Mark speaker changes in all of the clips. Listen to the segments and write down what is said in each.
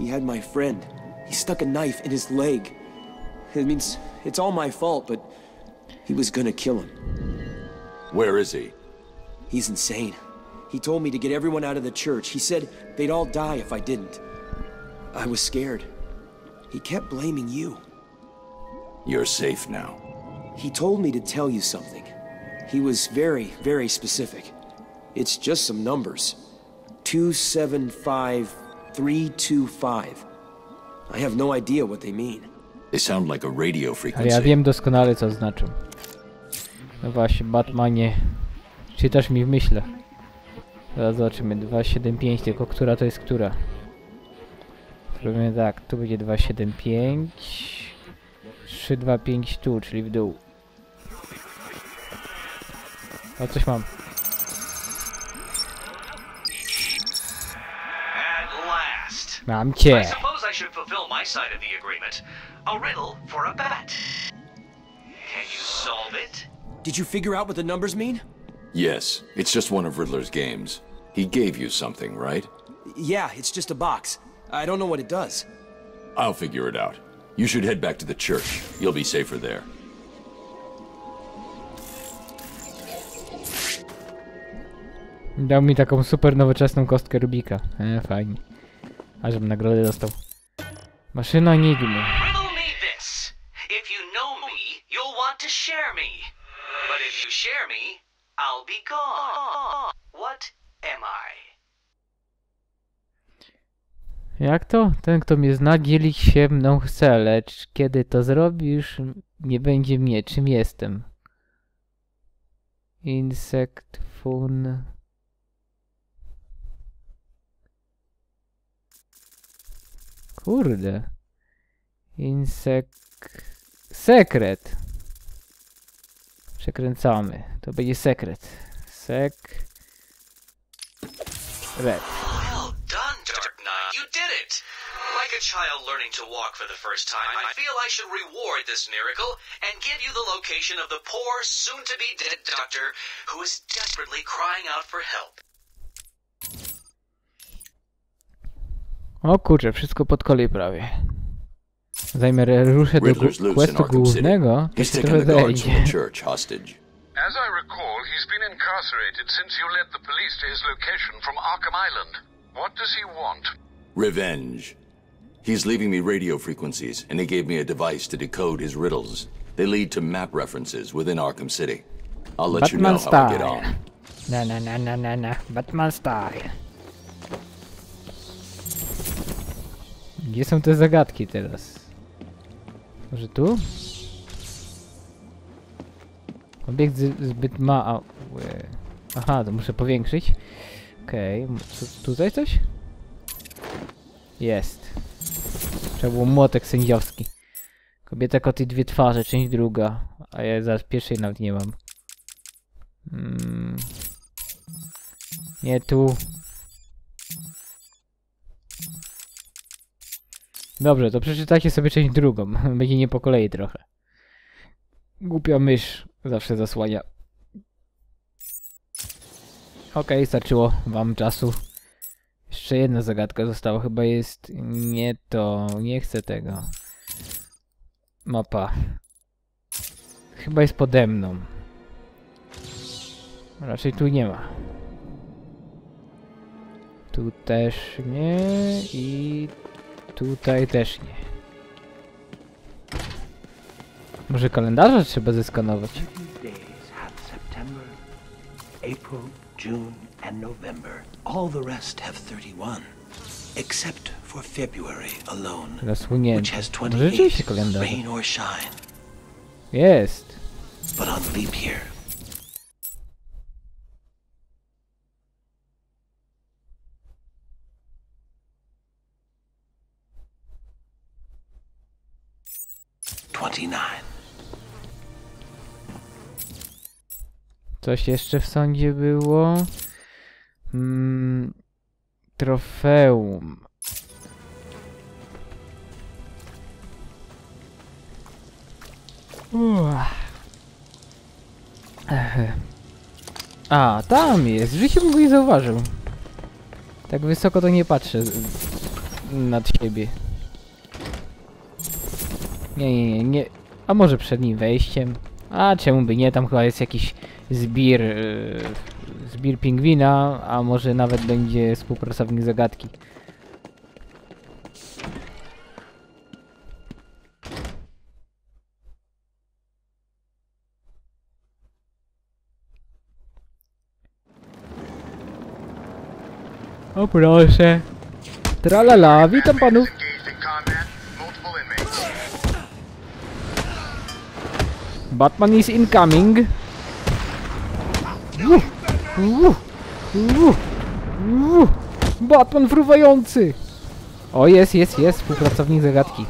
Speaker 1: He had my friend. He stuck a knife in his leg. It means it's all my fault, but he was gonna kill him.
Speaker 2: Where is he?
Speaker 1: He's insane. He told me to get everyone out of the church. He said they'd all die if I didn't. I was scared. He kept blaming you.
Speaker 2: You're safe now.
Speaker 1: He told me to tell you something. He was very, very specific. It's just some numbers. 275325. I have no idea what they mean.
Speaker 2: They sound like a radio
Speaker 3: Ale
Speaker 2: frequency.
Speaker 3: ja wiem doskonale co znaczą. No właśnie, Batmanie. Czytasz mi w myślach. Zaraz zobaczymy. 275, tylko która to jest która? Zrobimy tak, tu będzie 275. 325 tu, czyli w dół. O, coś mam.
Speaker 4: Last.
Speaker 3: Mam
Speaker 4: I suppose I should fulfill my side of the agreement. A riddle for a bat. Can you solve it?
Speaker 1: Did you figure out what the numbers mean?
Speaker 2: Yes, it's just one of Riddler's games. He gave you something, right?
Speaker 1: Yeah, it's just a box. I don't know what it does.
Speaker 2: I'll figure it out. You should head back to the church. You'll be safer there.
Speaker 3: Dał mi taką super nowoczesną kostkę Rubika. E, fajnie. A żebym nagrodę dostał. Maszyna Enigmy. Jak to? Ten, kto mnie zna, dzielić się mną chce, lecz kiedy to zrobisz, nie będzie mnie, czym jestem. Insekt, fun... Kurde. Insek... Sekret. Przekręcamy. To będzie sekret. Sek... Red.
Speaker 4: Well done, Dark Knight. You did it! Like a child learning to walk for the first time, I feel I should reward this miracle and give you the location of the poor, soon-to-be dead doctor who is desperately crying out for help.
Speaker 3: O kurczę, wszystko pod kolej prawie. Zajmę ruszę do questu głównego, to się trochę.
Speaker 5: As I recall, he's been incarcerated since you led the police to his location from Arkham Island. What does he want?
Speaker 2: Revenge. He's leaving me radio frequencies, and he gave me a device to decode his riddles. They lead to map references within Arkham City. I'll let you know
Speaker 3: Batman
Speaker 2: how I get on.
Speaker 3: Na na na na na na, Batman style. Gdzie są te zagadki teraz? Może tu? Obiekt zbyt ma... Aha, to muszę powiększyć. Okej, okay. tutaj coś? Jest. Trzeba było młotek sędziowski. Kobieta, koty, dwie twarze, część druga. A ja zaraz pierwszej nawet nie mam. Mm. Nie tu. Dobrze, to przeczytajcie sobie część drugą. Będzie nie po kolei trochę. Głupia mysz zawsze zasłania. Okej, starczyło wam czasu. Jeszcze jedna zagadka została. Chyba jest nie to. Nie chcę tego. Mapa. Chyba jest pode mną. Raczej tu nie ma. Tu też nie i tutaj też nie. Może kalendarze trzeba zeskanować?
Speaker 6: April, June, and November. All the rest have 31, except for February alone, which has
Speaker 3: Może rzeczywiście
Speaker 6: 28,
Speaker 3: kalendarze.
Speaker 6: rain or shine.
Speaker 3: Jest.
Speaker 6: But on leap year,
Speaker 3: Coś jeszcze w sądzie było? Mm, trofeum. A, tam jest. Życie bym go nie zauważył. Tak wysoko to nie patrzę. nad siebie. Nie, nie, nie, nie. A może przed nim wejściem? A czemu by nie? Tam chyba jest jakiś zbir, yy, zbir pingwina, a może nawet będzie współpracownik zagadki. O proszę. Tralala, witam panów. Batman is incoming. Batman fruwający. O, jest, jest, jest, współpracownik zagadki.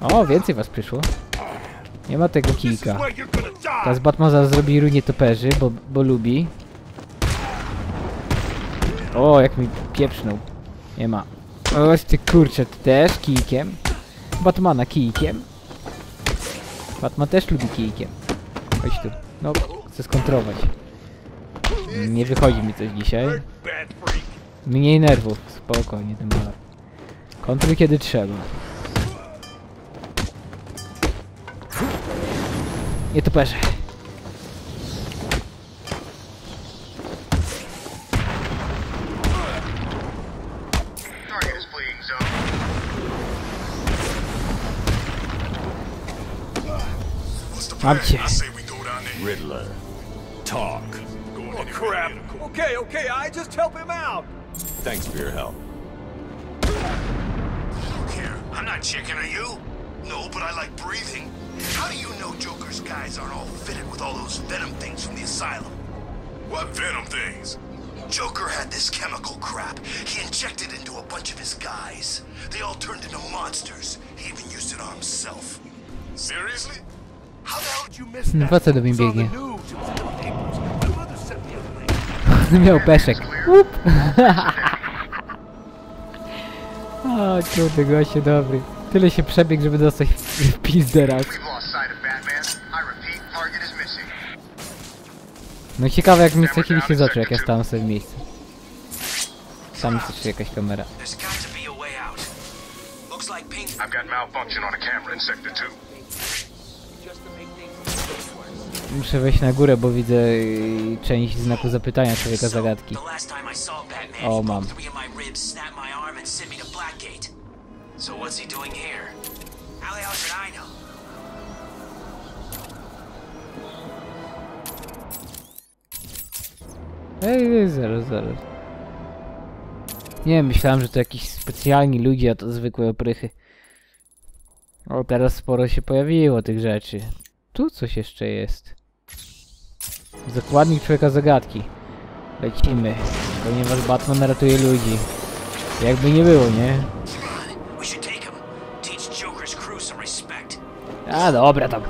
Speaker 3: O, więcej was przyszło. Nie ma tego kijka. Teraz Batman zaraz zrobi runie toperzy, bo, bo lubi. O, jak mi pieprznął. Nie ma. O, ty kurczę, ty też kijkiem. Batmana kijkiem. Batman też lubi kijkiem. Chodź tu. No, chcę skontrować. Nie wychodzi mi coś dzisiaj. Mniej nerwów. Spokojnie, tym malar. Kontruj kiedy trzeba. Nie toperze. Mam cię.
Speaker 2: Riddler. Talk.
Speaker 5: Oh, crap. Okay, okay, I just help him out.
Speaker 2: Thanks for your help.
Speaker 1: Here, I'm not checking on you. No, but I like breathing. How do you know Joker's guys aren't all fitted with all those venom things from the asylum? What venom things? Joker had this chemical crap. He injected into a bunch of his guys. They all turned into monsters. He even used it on himself. Seriously?
Speaker 3: Facet do mnie biegnie. Miał peszek. Łup. o kurde, goście dobry. Tyle się przebiegł, żeby dostać w pizdę raz. No ciekawe jak mi straciliście z oczu, jak ja stałem sobie w miejscu. Tam jest jeszcze jakaś kamera.
Speaker 6: I've got malfunction on a camera in Sector 2.
Speaker 3: Muszę wejść na górę, bo widzę y, część znaku zapytania człowieka zagadki.
Speaker 7: To Blackgate. So what's he doing here? How the hell should I know?
Speaker 3: Ej, ej, zaraz, zaraz. Nie, myślałem, że to jakiś specjalni ludzie, a to zwykłe oprychy. O, teraz sporo się pojawiło tych rzeczy. Tu coś jeszcze jest. Zakładnik człowieka zagadki. Lecimy, ponieważ Batman ratuje ludzi. Jakby nie było, nie? A, dobra tam.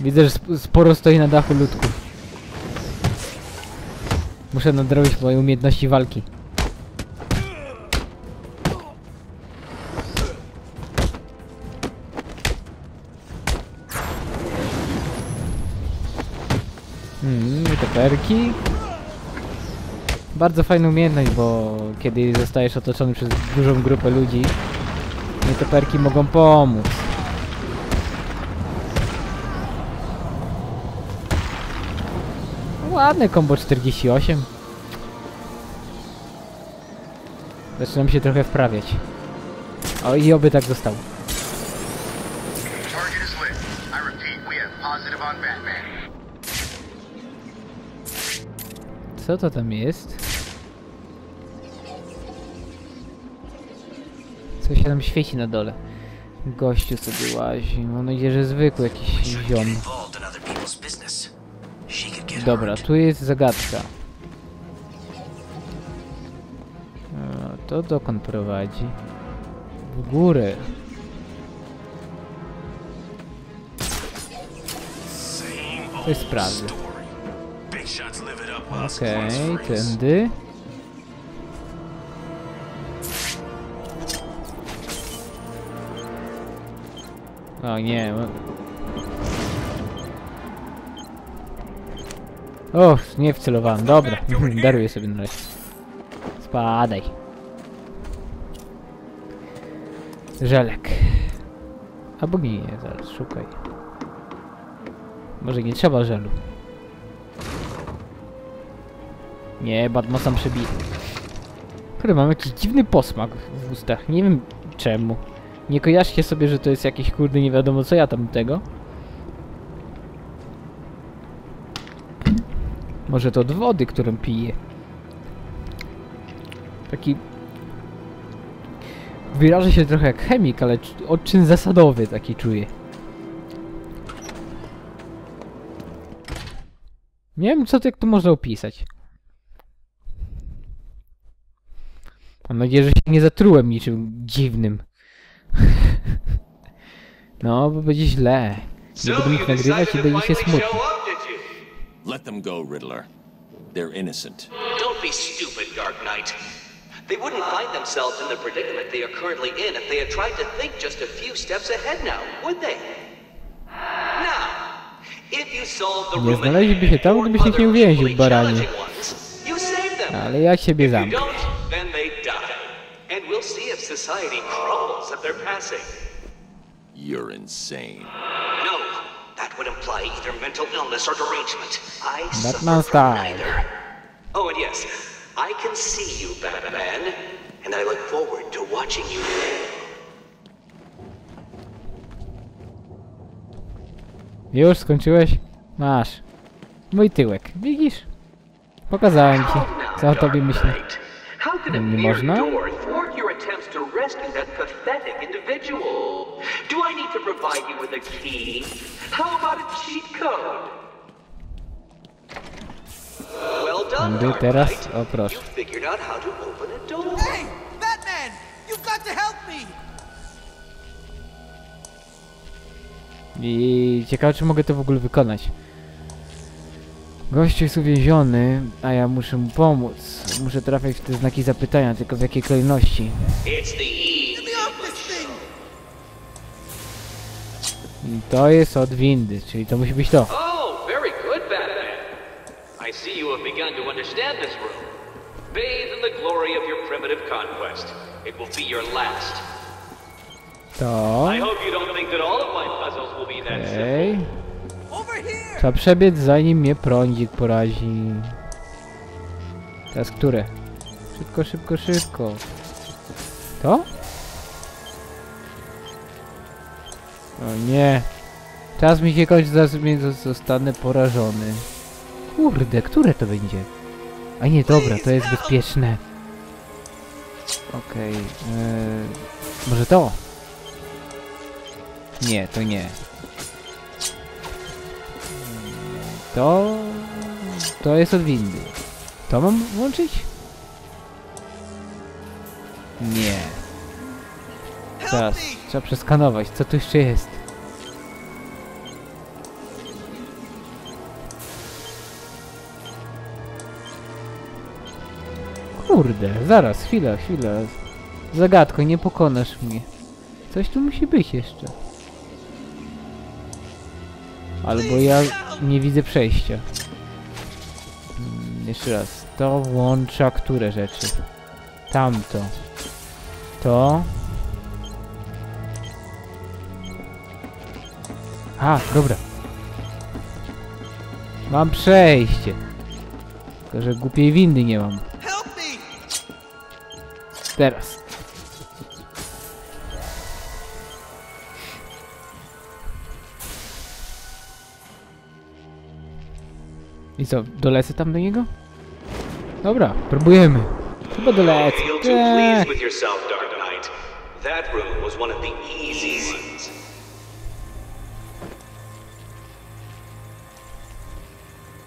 Speaker 3: Widzę, że sp- sporo stoi na dachu ludków. Muszę nadrobić moje umiejętności walki. Teperki. Bardzo fajna umiejętność, bo kiedy zostajesz otoczony przez dużą grupę ludzi, nietoperki mogą pomóc. Ładne combo 48. Zaczynam się trochę wprawiać. O i oby tak zostało. Co to tam jest? Co się tam świeci na dole? Gościu sobie łazi. Mam nadzieję, że zwykły jakiś ziom. Dobra, tu jest zagadka. E, To dokąd prowadzi? W górę.
Speaker 1: Same
Speaker 3: Coś
Speaker 1: old
Speaker 3: Okej,
Speaker 1: freeze.
Speaker 3: tędy. O nie. ma- O, nie wcelowałem. Dobra, daruję sobie na razie. Spadaj. Żelek. Albo nie, zaraz, szukaj. Może nie trzeba żelu. Nie, Batman sam przebity. Kurde, mam jakiś dziwny posmak w ustach. Nie wiem czemu. Nie kojarzcie sobie, że to jest jakiś kurde nie wiadomo co ja tam tego. Może to od wody, którą piję. Taki... Wyrażę się trochę jak chemik, ale odczyn zasadowy taki czuję. Nie wiem, co to, jak to można opisać. Mam nadzieję, że się nie zatrułem niczym dziwnym. no, bo będzie źle. Nie będę mógł nagrywać i będzie się smutno.
Speaker 2: Let them go, Riddler. They're innocent.
Speaker 4: Don't be stupid, Dark Knight. They wouldn't find themselves in the predicament they are currently in if they had tried to think just a few steps ahead now, would they? Now, if you solve the
Speaker 3: Nie znaleźliby się tam, gdybyś ich nie uwięził, baranie. Ale ja ciebie zamknę.
Speaker 4: Society crumbles at their passing.
Speaker 2: You're insane.
Speaker 4: No, that would imply either mental illness or derangement. I
Speaker 3: Batman
Speaker 4: suffer from neither. Oh, and yes, I can see you, Batman, and I look forward to watching you live.
Speaker 3: Już skończyłeś? Masz. Mój tyłek. Widzisz? Pokazałem ci, co o tobie myślę.
Speaker 4: How
Speaker 3: Nie można?
Speaker 4: Rescue that pathetic individual? Do I need to provide you with a key? How about a cheat code? Well done, Dark
Speaker 3: teraz? O proszę.
Speaker 4: You figured out how to open a door.
Speaker 8: Hey, Batman! You've got to help me!
Speaker 3: I ciekawe, czy mogę to w ogóle wykonać. Gościu jest uwięziony, a ja muszę mu pomóc. Muszę trafiać w te znaki zapytania, tylko w jakiej kolejności.
Speaker 4: E.
Speaker 3: I to jest od windy, czyli to musi być to.
Speaker 4: Oh, to
Speaker 8: here!
Speaker 3: Trzeba przebiec zanim mnie prądzik porazi. Teraz które? Szybko, szybko, szybko. To? O nie. Czas mi się kończy, zaraz zostanę porażony. Kurde, które to będzie? A nie, dobra, to jest bezpieczne. Okej. eee, może to? Nie, to nie. To... To jest od windy. To mam włączyć? Nie. Teraz trzeba przeskanować, co tu jeszcze jest. Kurde, zaraz, chwila, chwila. Zagadko, nie pokonasz mnie. Coś tu musi być jeszcze. Albo ja nie widzę przejścia. Mm, jeszcze raz. To włącza które rzeczy? Tamto. To. A, dobra. Mam przejście. Tylko, że głupiej windy nie mam. Teraz. I co, dolecę tam do niego? Dobra, próbujemy. Chyba dolecę.
Speaker 4: Pleased
Speaker 3: Tak.
Speaker 4: with yourself, Dark Knight. That room was one of the easy ones.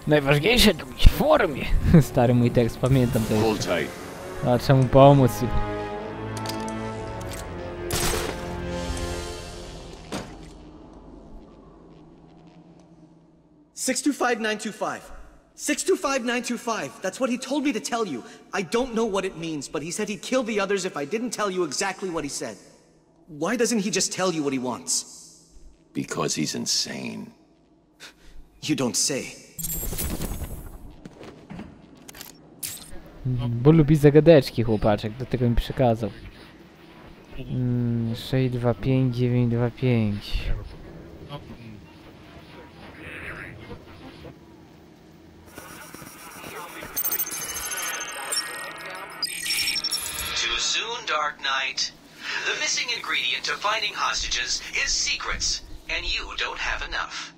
Speaker 3: Najważniejsze to być w formie. Stary mój tekst, pamiętam to. Jeszcze. A trzeba mu pomóc.
Speaker 9: Six two five nine two five. Six two five nine two five. That's what he told me to tell you. I don't know what it means, but he said he'd kill the others if I didn't tell you exactly what he said. Why doesn't he just tell you what he wants?
Speaker 2: Because he's insane.
Speaker 9: You don't say.
Speaker 3: Bo lubi zagadeczki chłopaczek, dlatego mi przekazał. Mm, 625
Speaker 4: Knight. The missing ingredient to finding hostages is secrets, and you don't have enough.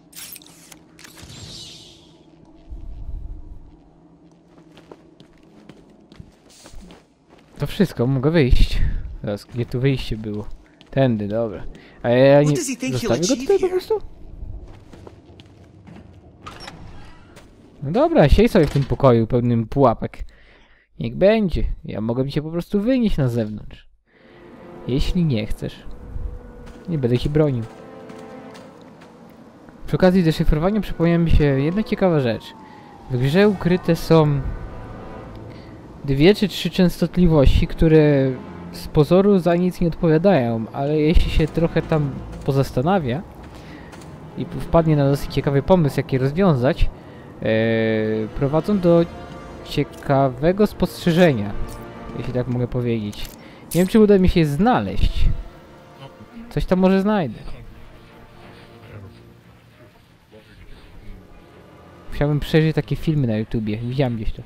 Speaker 3: To wszystko, mogę wyjść. Teraz, gdzie tu wyjście było? Tędy, dobra. A ja nie...
Speaker 9: What does he think he'll
Speaker 3: Zostawię go
Speaker 9: achieve
Speaker 3: tutaj po
Speaker 9: here?
Speaker 3: prostu? No dobra, siedź sobie w tym pokoju pełnym pułapek. Niech będzie. Ja mogę cię po prostu wynieść na zewnątrz. Jeśli nie chcesz. Nie będę ci bronił. Przy okazji deszyfrowania przypomniała mi się jedna ciekawa rzecz. W grze ukryte są dwie czy trzy częstotliwości, które z pozoru za nic nie odpowiadają, ale jeśli się trochę tam pozastanawia i wpadnie na dosyć ciekawy pomysł, jak je rozwiązać, e, prowadzą do ciekawego spostrzeżenia, jeśli tak mogę powiedzieć. Nie wiem, czy uda mi się znaleźć. Coś tam może znajdę. Chciałbym przejrzeć takie filmy na YouTubie. Widziałem gdzieś to.